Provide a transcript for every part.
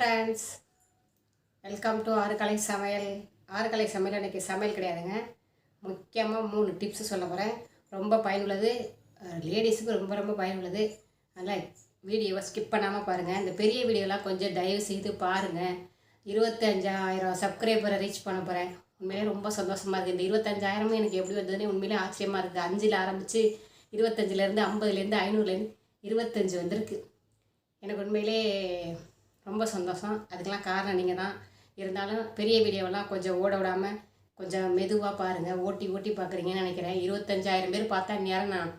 Friends welcome to ஆறுகலை சமையல். ஆறுகலை சமையல் இன்றைக்கி சமையல் கிடையாதுங்க. முக்கியமாக மூணு டிப்ஸ் சொல்ல போகிறேன் ரொம்ப பயனுள்ளது. லேடிஸுக்கு ரொம்ப ரொம்ப பயனுள்ளது. அதனால் வீடியோவை ஸ்கிப் பண்ணாமல் பாருங்கள் இந்த பெரிய வீடியோலாம் கொஞ்சம் தயவு செய்து பாருங்கள் இருபத்தஞ்சாயிரம் சப்ஸ்கிரைபரை ரீச் பண்ண போகிறேன் உண்மையிலே ரொம்ப சந்தோஷமாக இருக்குது இந்த இருபத்தஞ்சாயிரமும் எனக்கு எப்படி வந்ததுன்னு உண்மையிலே ஆச்சரியமாக இருக்குது அஞ்சில் ஆரம்பித்து இருபத்தஞ்சிலேருந்து ஐம்பதுலேருந்து ஐநூறுலேருந்து இருபத்தஞ்சி வந்திருக்கு. எனக்கு உண்மையிலே ரொம்ப சந்தோஷம். அதுக்கெலாம் காரணம் நீங்கள் தான் இருந்தாலும் பெரிய வீடியோவெல்லாம் கொஞ்சம் ஓட விடாமல் கொஞ்சம் மெதுவாக பாருங்கள் ஓட்டி ஓட்டி பார்க்குறீங்கன்னு நினைக்கிறேன். இருபத்தஞ்சாயிரம் பேர் பார்த்தா நேரம் நான்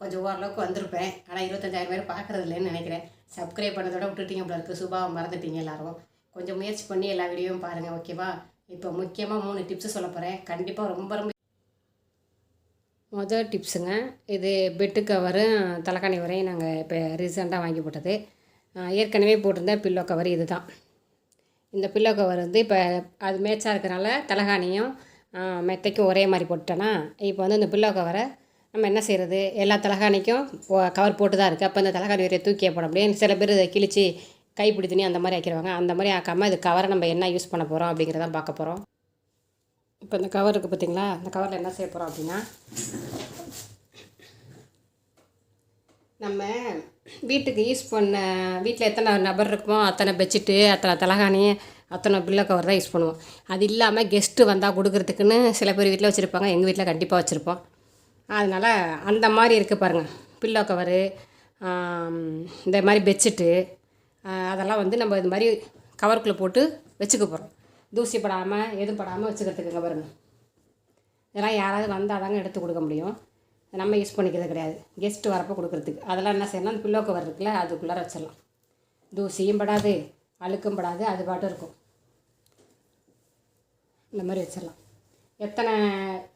கொஞ்சம் ஓரளவுக்கு வந்திருப்பேன். ஆனால் இருபத்தஞ்சாயிரம் பேர் பார்க்குறது இல்லைன்னு நினைக்கிறேன். சப்ஸ்கிரைப் பண்ணதோட விட்டுட்டீங்க போல இருக்குது சுபாவை மறந்துட்டீங்க எல்லாரும். கொஞ்சம் முயற்சி பண்ணி எல்லா வீடியோவும் பாருங்கள் ஓகேவா? இப்போ முக்கியமாக மூணு டிப்ஸு சொல்ல போகிறேன் கண்டிப்பாக ரொம்ப ரொம்ப மொதல் டிப்ஸுங்க இது பெட்டு கவரும் தலைக்காணி வரையும் நாங்கள் இப்போ ரீசெண்டாக வாங்கி போட்டது. ஏற்கனவே போட்டிருந்த பில்லோ கவர் இது தான் இந்த பில்லோ கவர் வந்து இப்போ அது மேட்சாக இருக்கிறனால தலகாணியும் மெத்தைக்கும் ஒரே மாதிரி போட்டுட்டேன்னா இப்போ வந்து இந்த பில்லோ கவரை நம்ம என்ன செய்கிறது எல்லா தலகாணிக்கும் கவர் போட்டு தான் இருக்குது அப்போ இந்த தலகாணி வரைய தூக்கி போட முடியும்? சில பேர் இதை கிழிச்சு கைப்பிடி துணி அந்த மாதிரி ஆக்கிடுவாங்க அந்த மாதிரி ஆக்காமல் இது கவரை நம்ம என்ன யூஸ் பண்ண போகிறோம் அப்படிங்கிறத பார்க்க போகிறோம் இப்போ இந்த கவர் இருக்குது பார்த்தீங்களா இந்த கவரில் என்ன செய்ய போகிறோம் அப்படின்னா நம்ம வீட்டுக்கு யூஸ் பண்ண வீட்டில் எத்தனை நபர் இருக்குமோ அத்தனை பெட்ஷீட்டு அத்தனை தலகாணி அத்தனை பில்லோ கவர் தான் யூஸ் பண்ணுவோம். அது இல்லாமல் கெஸ்ட்டு வந்தால் கொடுக்குறதுக்குன்னு சில பேர் வீட்டில் வச்சுருப்பாங்க. எங்கள் வீட்டில் கண்டிப்பாக வச்சுருப்போம். அதனால் அந்த மாதிரி இருக்குது பாருங்கள் பில்லோ கவரு இந்த மாதிரி பெட்ஷீட்டு அதெல்லாம் வந்து நம்ம இது மாதிரி கவருக்குள்ளே போட்டு வச்சுக்க போகிறோம் தூசி படாமல் எதுவும் படாமல் வச்சுக்கிறதுக்குங்க பாருங்கள் இதெல்லாம் யாராவது வந்தால் தாங்க எடுத்து கொடுக்க முடியும். நம்ம யூஸ் பண்ணிக்கிறது கிடையாது. கெஸ்ட்டு வரப்போ கொடுக்குறதுக்கு. அதெல்லாம் என்ன செய்யணும் அந்த பில்லோ கவர் இருக்குல்ல அதுக்குள்ளார வச்சிடலாம். தூசியும் படாது அழுக்கும் படாது அது பாட்டும் இருக்கும். இந்த மாதிரி வச்சிடலாம். எத்தனை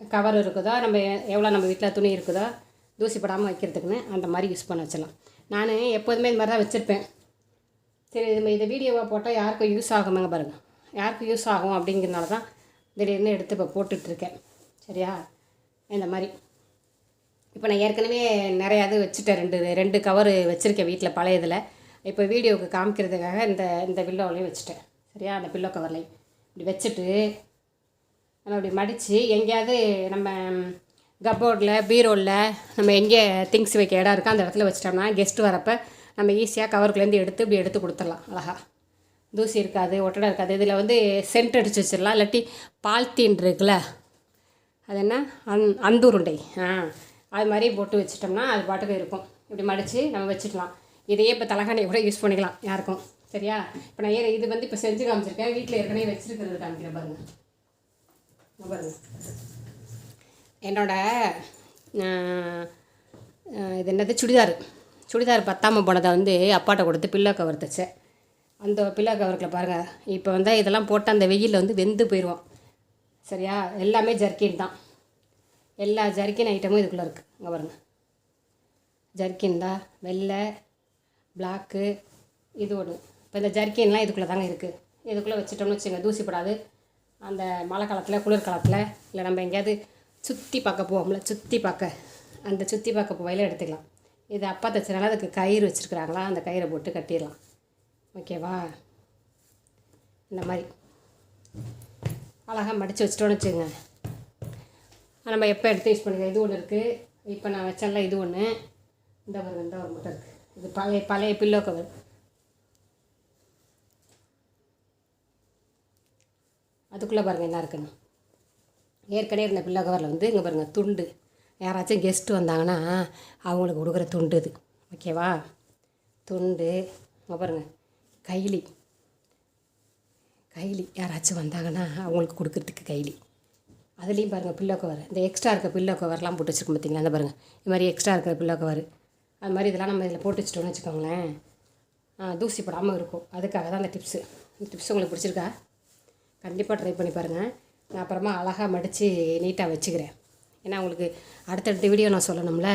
கவர் இருக்குதோ நம்ம எ- எவ்வளோ நம்ம வீட்டில் துணி இருக்குதோ தூசி படாமல் வைக்கிறதுக்குன்னு அந்த மாதிரி யூஸ் பண்ண வச்சிடலாம். நான் எப்போதுமே இந்த மாதிரி தான் வச்சுருப்பேன். சரி இது இந்த வீடியோவை போட்டால் யாருக்கும் யூஸ் ஆகுமாங்க பாருங்கள் யாருக்கும் யூஸ் ஆகும் அப்படிங்கிறனால தான் திடீர்னு எடுத்து இப்போ போட்டுட்ருக்கேன் சரியா? இந்த மாதிரி. இப்போ நான் ஏற்கனவே நிறையா இது வச்சுட்டேன். ரெண்டு ரெண்டு கவர் வச்சுருக்கேன் வீட்டில் பழைய இதில். இப்போ வீடியோவுக்கு காமிக்கிறதுக்காக இந்த இந்த பில்லோவிலையும் வச்சுட்டேன். சரியா? அந்த பில்லோ கவர்லையும் இப்படி வச்சுட்டு நம்ம இப்படி மடித்து எங்கேயாவது நம்ம கப்போர்டில் பீரோவில் நம்ம எங்கே திங்ஸ் வைக்க இடம் இருக்கோ அந்த இடத்துல வச்சிட்டோம்னா கெஸ்ட்டு வரப்போ நம்ம ஈஸியாக கவருக்குலேருந்து எடுத்து இப்படி எடுத்து கொடுத்துடலாம். அழகா. தூசி இருக்காது ஒட்டடை இருக்காது. இதில் வந்து சென்ட் அடித்து வச்சிடலாம். இல்லாட்டி பால்த்தீன் இருக்குல்ல. அது என்ன? அந் அந்துருண்டை. ஆ. அது மாதிரி போட்டு வச்சிட்டோம்னா அது பாட்டுக்கு இருக்கும். இப்படி மடித்து நம்ம வச்சுக்கலாம். இதையே இப்போ தலைகாணி கூட யூஸ் பண்ணிக்கலாம் யாருக்கும். சரியா? இப்போ நான் ஏ- இது வந்து இப்போ செஞ்சு காமிச்சிருக்கேன். வீட்டில் ஏற்கனவே வச்சுருக்கிறது காமிக்கிறேன் பாருங்கள் பாருங்க. என்னோட இது என்னது? சுடிதார். சுடிதார் பத்தாமல் போனதை வந்து அப்பாட்ட கொடுத்து பில்லோ கவர் தைச்சேன். அந்த பில்லோ கவருக்குள்ள பாருங்கள் இப்போ வந்து இதெல்லாம் போட்டு அந்த வெயிலில் வந்து வெந்து போயிடுவோம் சரியா? எல்லாமே ஜர்க்கின் தான். எல்லா ஜர்க்கின் ஐட்டமும் இதுக்குள்ளே இருக்குது இங்கே பாருங்க. ஜர்க்கின் தான் வெள்ளை பிளாக்கு இது ஒன்று இப்போ இந்த ஜர்க்கின்லாம் இதுக்குள்ளே தாங்க இருக்குது இதுக்குள்ளே வச்சுட்டோம்னு வச்சுங்க தூசி படாது. அந்த மழை காலத்தில் குளிர் காலத்தில் இல்லை நம்ம எங்கேயாவது சுற்றி பார்க்க போவோம்ல சுற்றி பார்க்க. அந்த சுற்றி பார்க்க போவையில் எடுத்துக்கலாம். இது அப்பா தைச்சனால அதுக்கு கயிறு வச்சுருக்குறாங்களா? அந்த கயிறை போட்டு கட்டிடலாம். ஓகேவா? இந்த மாதிரி. அழகாக மடித்து வச்சிட்டோன்னு வச்சுக்கோங்க நம்ம எப்போ எடுத்து யூஸ் பண்ணிக்கலாம் இது ஒன்று இருக்குது இப்போ நான் வச்சேன்ல இது ஒன்று இந்த ஒரு இந்த ஒரு மட்டும் இருக்குது இது பழைய பழைய பில்லோ கவர் அதுக்குள்ளே பாருங்கள் என்ன இருக்குன்னு ஏற்கனவே இருந்த பில்லோ கவரில் வந்து இங்கே பாருங்கள் துண்டு. யாராச்சும் கெஸ்ட்டு வந்தாங்கன்னா அவங்களுக்கு கொடுக்குற துண்டு இது. ஓகேவா துண்டு. இங்கே பாருங்கள் கைலி. கைலி. யாராச்சும் வந்தாங்கன்னா அவங்களுக்கு கொடுக்கறதுக்கு கைலி. அதுலேயும் பாருங்கள் பில்லோ கவர் இந்த எக்ஸ்ட்ரா இருக்க பில்லோ கவர்லாம் போட்டு வச்சுருக்கோம் பார்த்தீங்களா அந்த பாருங்கள் இது மாதிரி எக்ஸ்ட்ரா இருக்கிற பில்லோ கவர் அது மாதிரி இதெல்லாம் நம்ம இதில் போட்டு வச்சிட்டோம்னு வச்சுக்கோங்களேன். ஆ, தூசி படாமல் இருக்கும். அதுக்காக தான் அந்த டிப்ஸு இந்த டிப்ஸ் உங்களுக்கு பிடிச்சிருக்கா? கண்டிப்பாக ட்ரை பண்ணி பாருங்கள் நான் அப்புறமா அழகாக மடித்து நீட்டாக வச்சுக்கிறேன். ஏன்னா உங்களுக்கு அடுத்தடுத்த வீடியோ நான் சொல்லணும்ல.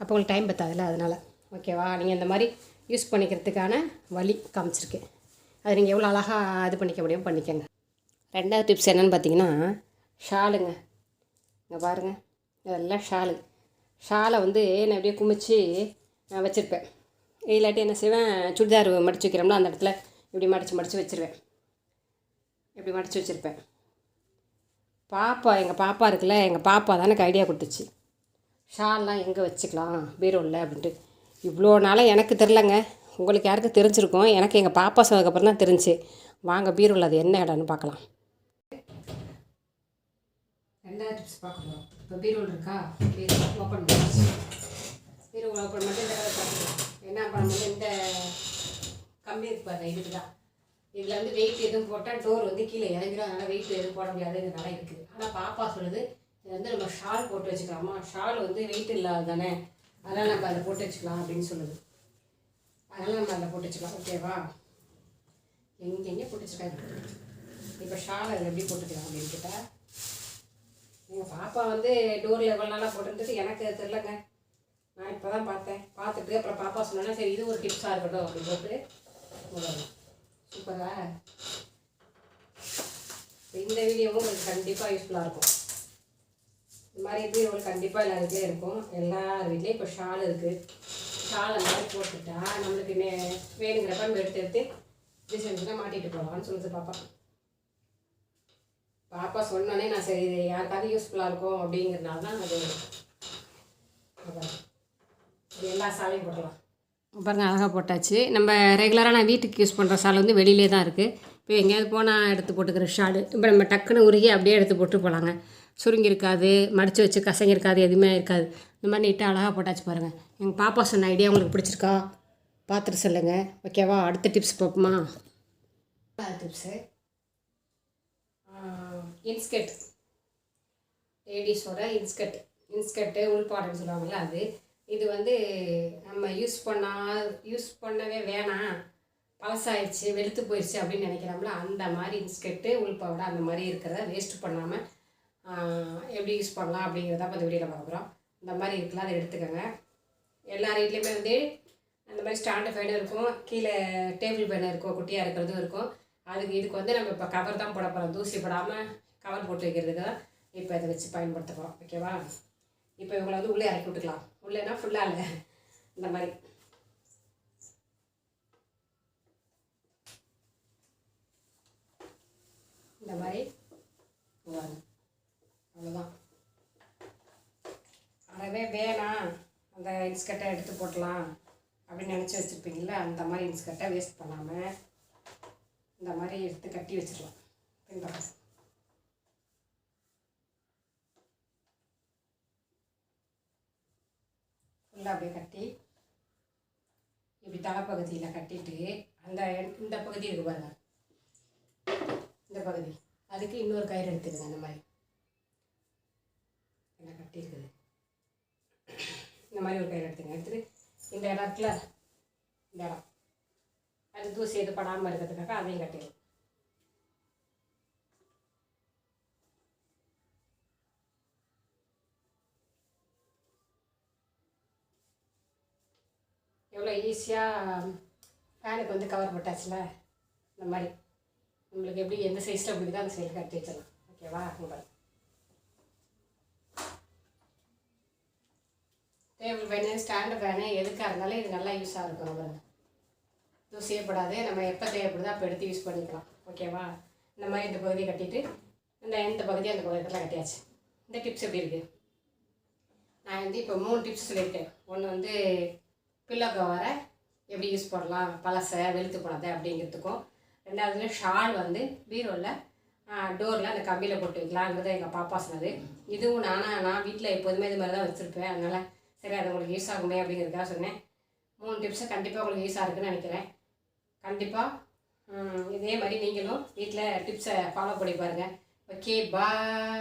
அப்போ உங்களுக்கு டைம் பற்றாதுல்ல அதனால். ஓகேவா நீங்கள் இந்த மாதிரி யூஸ் பண்ணிக்கிறதுக்கான வழி காமிச்சிருக்கேன். அது நீங்கள் எவ்வளோ அழகாக இது பண்ணிக்க முடியும் பண்ணிக்கோங்க. ரெண்டாவது டிப்ஸ் என்னென்னு பார்த்தீங்கன்னா ஷாலுங்க. இங்கே பாருங்கள் இதெல்லாம் ஷாலு. ஷாலை வந்து நான் அப்படியே குமிச்சு நான் வச்சுருப்பேன். இல்லாட்டி என்ன செய்வேன் சுடிதார் மடிச்சு வைக்கிறோம்ல அந்த இடத்துல இப்படி மடித்து மடித்து வச்சுருவேன். இப்படி மடித்து வச்சுருப்பேன். பாப்பா எங்கள் பாப்பா இருக்குல்ல எங்கள் பாப்பா தான் எனக்கு ஐடியா கொடுத்துச்சு. ஷால்லாம் எங்கே வச்சுக்கலாம் பீரோவில் அப்படின்ட்டு. இவ்வளோ நாளாக எனக்கு தெரிலங்க. உங்களுக்கு யாருக்கு தெரிஞ்சிருக்கும்? எனக்கு எங்கள் பாப்பா சொன்னதுக்கப்புறம் தான் தெரிஞ்சு. வாங்க பீரோவில் அது என்ன இடம்னு பார்க்கலாம். ரெண்டாவது டிப்ஸ் பார்க்கணும். இப்போ பீரோல் இருக்கா? பீரோ ஓப்பன் பண்ணி பீரோ ஓப்பன் மட்டும் இந்த கதை என்ன பண்ணணும்? இந்த கம்பி இருக்கு இதுக்கு தான் இதில் வந்து வெயிட் எதுவும் போட்டால் டோர் வந்து கீழே இறங்கிடும் அதனால் வெயிட் எதுவும் போட முடியாதுங்கிறனால இருக்குது ஆனால் பாப்பா சொல்லுது இது வந்து நம்ம ஷால் போட்டு வச்சுக்கலாமா? ஷால் வந்து வெயிட் இல்லாத தானே. அதனால் நம்ம அதை போட்டு வச்சுக்கலாம் அப்படின்னு சொல்லுது. அதனால் நம்ம அதில் போட்டு வச்சுக்கலாம். ஓகேவா எங்கெங்கே போட்டு வச்சுக்கலாம் இப்போ ஷால் அதில் எப்படி போட்டுக்கலாம் அப்படின்னு கேட்டால் எங்கள் பாப்பா வந்து டோரில் எவ்வளோ நாளாக போட்டுருந்துட்டு எனக்கு தெரிலங்க நான் இப்போ தான் பார்த்தேன். பார்த்துட்டு அப்புறம் பாப்பா சொன்னேன்னா சரி இது ஒரு டிப்ஸாக இருக்கட்டும் அப்படின்னு போட்டு சூப்பரா இந்த வீடியோவும் உங்களுக்கு கண்டிப்பாக யூஸ்ஃபுல்லாக இருக்கும். இந்த மாதிரி எப்படி உங்களுக்கு கண்டிப்பாக எல்லா வீட்லேயும் இருக்கும். எல்லா வீட்லேயும் இப்போ ஷால் இருக்குது ஷால் அந்த மாதிரி போட்டுட்டா நம்மளுக்கு வேணுங்கிறப்ப நம்ம எடுத்து எடுத்து டிசைன்ஸ்லாம் மாட்டிகிட்டு போகலாம்னு சொல்லுது பாப்பா. பாப்பா சொன்னோன்னே நான் சரி இது யாருக்காவது யூஸ்ஃபுல்லாக இருக்கும் அப்படிங்கிறதுனால தான் அது எல்லா சாலையும் போடலாம் பாருங்க அழகாக போட்டாச்சு. நம்ம ரெகுலராக நான் வீட்டுக்கு யூஸ் பண்ணுற ஷால் வந்து வெளியிலே தான் இருக்குது இப்போ எங்கேயாவது போனால் எடுத்து போட்டுக்கிற ஷாலு இப்போ நம்ம டக்குன்னு உருகி அப்படியே எடுத்து போட்டு போகலாங்க சுருங்கி இருக்காது மடித்து வச்சு கசங்கி இருக்காது எதுவுமே இருக்காது. இந்த மாதிரி நீட்டாக அழகாக போட்டாச்சு பாருங்கள் எங்கள் பாப்பா சொன்ன ஐடியா உங்களுக்கு பிடிச்சிருக்கா? பார்த்துட்டு சொல்லுங்கள் ஓகேவா அடுத்த டிப்ஸ் பார்ப்போமா? Tips inskirt. லேடிஸோட இன்ஸ்கட். இன்ஸ்கட்டு உள்பாடுன்னு சொல்லுவாங்கள்ல அது. இது வந்து நம்ம யூஸ் பண்ணா யூஸ் பண்ணவே வேணாம். பழசாயிடுச்சு வெளுத்து போயிடுச்சு அப்படின்னு நினைக்கிறோம்ல அந்த மாதிரி இன்ஸ்கர்ட்டு உள்பாவோட அந்த மாதிரி இருக்கிறத வேஸ்ட் பண்ணாமல் எப்படி யூஸ் பண்ணலாம் அப்படிங்கிறத இப்போ வெளியில் வீடியோவில் பார்க்குறோம் இந்த மாதிரி இருக்கலாம் அதை எடுத்துக்கோங்க. எல்லா வீட்லேயுமே வந்து அந்த மாதிரி ஸ்டாண்டு ஃபேனும் இருக்கும். கீழே டேபிள் ஃபேனு இருக்கும் குட்டியாக இருக்கிறதும் இருக்கும். அதுக்கு இதுக்கு வந்து நம்ம இப்போ கவர் தான் போட போகிறோம் தூசி படாமல் கவர் போட்டு வைக்கிறதுக்கு தான் இப்போ இதை வச்சு பயன்படுத்த போகிறோம் ஓகேவா இப்போ இவங்களை வந்து உள்ளே இறக்கி விட்டுக்கலாம். உள்ளேனா ஃபுல்லாக இல்லை. இந்த மாதிரி. இந்த மாதிரி. அவ்வளோதான் அறவே வேணாம் அந்த இன்ஸ்கர்ட்டை எடுத்து போட்டலாம் அப்படின்னு நினச்சி வச்சுருப்பீங்களா அந்த மாதிரி இன்ஸ்கர்ட்டை வேஸ்ட் பண்ணாமல் இந்த மாதிரி எடுத்து கட்டி வச்சிடலாம். பின்பக்கம் ஃபுல்லாக அப்படியே கட்டி இப்படி தலைப்பகுதியில் கட்டிட்டு அந்த இந்த பகுதி இருக்கு பாருங்க. இந்த பகுதி. அதுக்கு இன்னொரு கயிறு எடுத்துக்கங்க அந்த மாதிரி. என்ன கட்டியிருக்குது இந்த மாதிரி ஒரு கயிறு எடுத்துங்க எடுத்துட்டு இந்த இடத்துல இந்த இடம். அது தூசி எது படாமல் இருக்கிறதுக்காக அதையும் கட்டிடுவோம். எவ்வளோ ஈஸியாக ஃபேனுக்கு வந்து கவர் போட்டாச்சுல? இந்த மாதிரி. நம்மளுக்கு எப்படி எந்த சைஸில் பிடிக்குதோ அந்த சைஸில் கட்டி வச்சிடலாம். ஓகேவா? உங்கள் டேபிள் ஃபேனு ஸ்டாண்டு ஃபேனு எதுக்காக இருந்தாலும் இது நல்லா யூஸாக இருக்கும். நம்ம தூசியே செய்யப்படாது நம்ம எப்போ தேவைப்படுதோ அப்போ எடுத்து யூஸ் பண்ணிக்கலாம். ஓகேவா இந்த மாதிரி இந்த பகுதியை கட்டிட்டு இந்த இந்த பகுதி அந்த பகுதியெல்லாம் கட்டியாச்சு. இந்த டிப்ஸ் எப்படி இருக்குது நான் வந்து இப்போ மூணு டிப்ஸ் சொல்லியிருக்கேன். ஒன்று வந்து பில்லோ கவரை எப்படி யூஸ் பண்ணலாம் பழசை வெளுத்து போடாத அப்படிங்கிறதுக்கும். ரெண்டாவது ஷால் வந்து பீரோவில் டோரில் அந்த கம்பியில் போட்டு வைக்கலாங்கிறது எங்கள் பாப்பா சொன்னது. இதுவும் நானாக நான் வீட்டில் எப்போதுமே இது மாதிரி தான் வச்சுருப்பேன். அதனால் சரி அது உங்களுக்கு யூஸ் ஆகுமே அப்படிங்கிறதுக்காக சொன்னேன். மூணு டிப்ஸை கண்டிப்பாக உங்களுக்கு யூஸ் ஆகுதுன்னு நினைக்கிறேன். கண்டிப்பாக இதே மாதிரி நீங்களும் வீட்டில் டிப்ஸை ஃபாலோ பண்ணி பாருங்கள் ஓகே பாய்